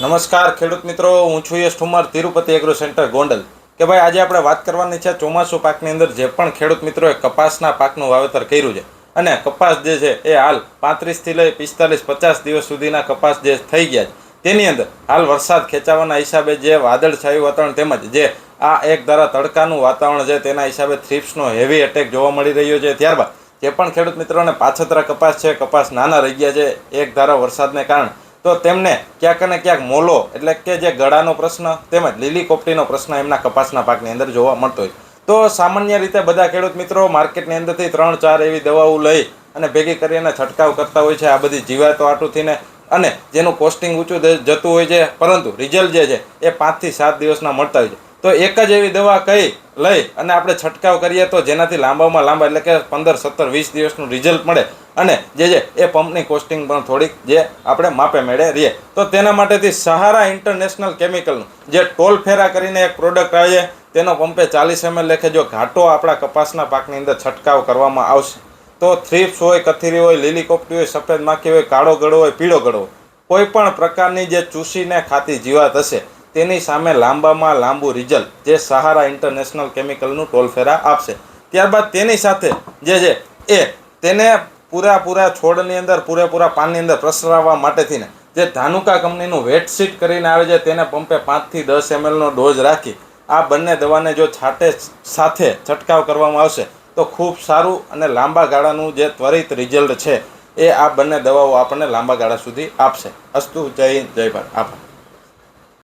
નમસ્કાર ખેડૂત મિત્રો, હું છું યશ ઠુમર, તિરુપતિ એગ્રો સેન્ટર ગોંડલ. કે ભાઈ, આજે આપણે વાત કરવાની છે ચોમાસુ પાકની અંદર જે પણ ખેડૂત મિત્રોએ કપાસના પાકનું વાવેતર કર્યું છે. અને કપાસ જે છે એ હાલ પાંત્રીસથી લઈ પિસ્તાલીસ, પચાસ દિવસ સુધીના કપાસ જે થઈ ગયા છે. તેની અંદર હાલ વરસાદ ખેંચાવાના હિસાબે જે વાદળછાયું વાતાવરણ તેમજ જે આ એક ધારા તડકાનું વાતાવરણ છે તેના હિસાબે થ્રિપ્સનો હેવી એટેક જોવા મળી રહ્યો છે. ત્યારબાદ જે પણ ખેડૂત મિત્રોને પાછતરા કપાસ છે, કપાસ નાના રહી ગયા છે, એક ધારા વરસાદને કારણે તો તેમને ક્યાંક ને ક્યાંક મોલો, એટલે કે જે ગળાનો પ્રશ્ન તેમજ લીલી કોપટીનો પ્રશ્ન એમના કપાસના પાકની અંદર જોવા મળતો હોય. તો સામાન્ય રીતે બધા ખેડૂત મિત્રો માર્કેટની અંદરથી ત્રણ, ચાર એવી દવાઓ લઈ અને ભેગી કરીને છંટકાવ કરતા હોય છે. આ બધી જીવાતો આટુથીને અને જેનું કોસ્ટિંગ ઊંચું જતું હોય છે, પરંતુ રિઝલ્ટ જે છે એ પાંચથી સાત દિવસના મળતા હોય છે. તો એક જ એવી દવા કહી લઈ અને આપણે છંટકાવ કરીએ તો જેનાથી લાંબામાં લાંબા, એટલે કે પંદર, સત્તર, વીસ દિવસનું રિઝલ્ટ મળે. અને જે છે એ પંપની કોસ્ટિંગ પણ થોડીક જે આપણે માપે મેળે રહીએ. તો તેના માટેથી સહારા ઇન્ટરનેશનલ કેમિકલનું જે ટોલ ફેરા કરીને એક પ્રોડક્ટ આવે, તેનો પંપે ચાલીસ એમએલ લેખે જો ઘાટો આપણા કપાસના પાકની અંદર છંટકાવ કરવામાં આવશે. તો થ્રીપ્સ હોય, કથીરી હોય લીલી કોપટી હોય, સફેદ માખી હોય, કાળો ગળો હોય, પીળો ગળો કોઈ પણ પ્રકારની જે ચૂસીને ખાતી જીવાત હશે તેની સામે લાંબામાં લાંબુ રિઝલ્ટ જે સહારા ઇન્ટરનેશનલ કેમિકલનું ટોલફેરા આપશે. ત્યારબાદ તેની સાથે જે છે એ તેને પૂરાપૂરા છોડની અંદર, પૂરેપૂરા પાનની અંદર પ્રસરાવવા માટેથી ને જે ધાનુકા કંપનીનું વેટશીટ કરીને આવે છે તેને પંપે પાંચથી દસ એમએલનો ડોઝ રાખી આ બંને દવાને જો છાંટે સાથે છંટકાવ કરવામાં આવશે તો ખૂબ સારું અને લાંબા ગાળાનું જે ત્વરિત રિઝલ્ટ છે એ આ બંને દવાઓ આપણને લાંબા ગાળા સુધી આપશે. અસ્તુ, જય જય ભારત. આભાર.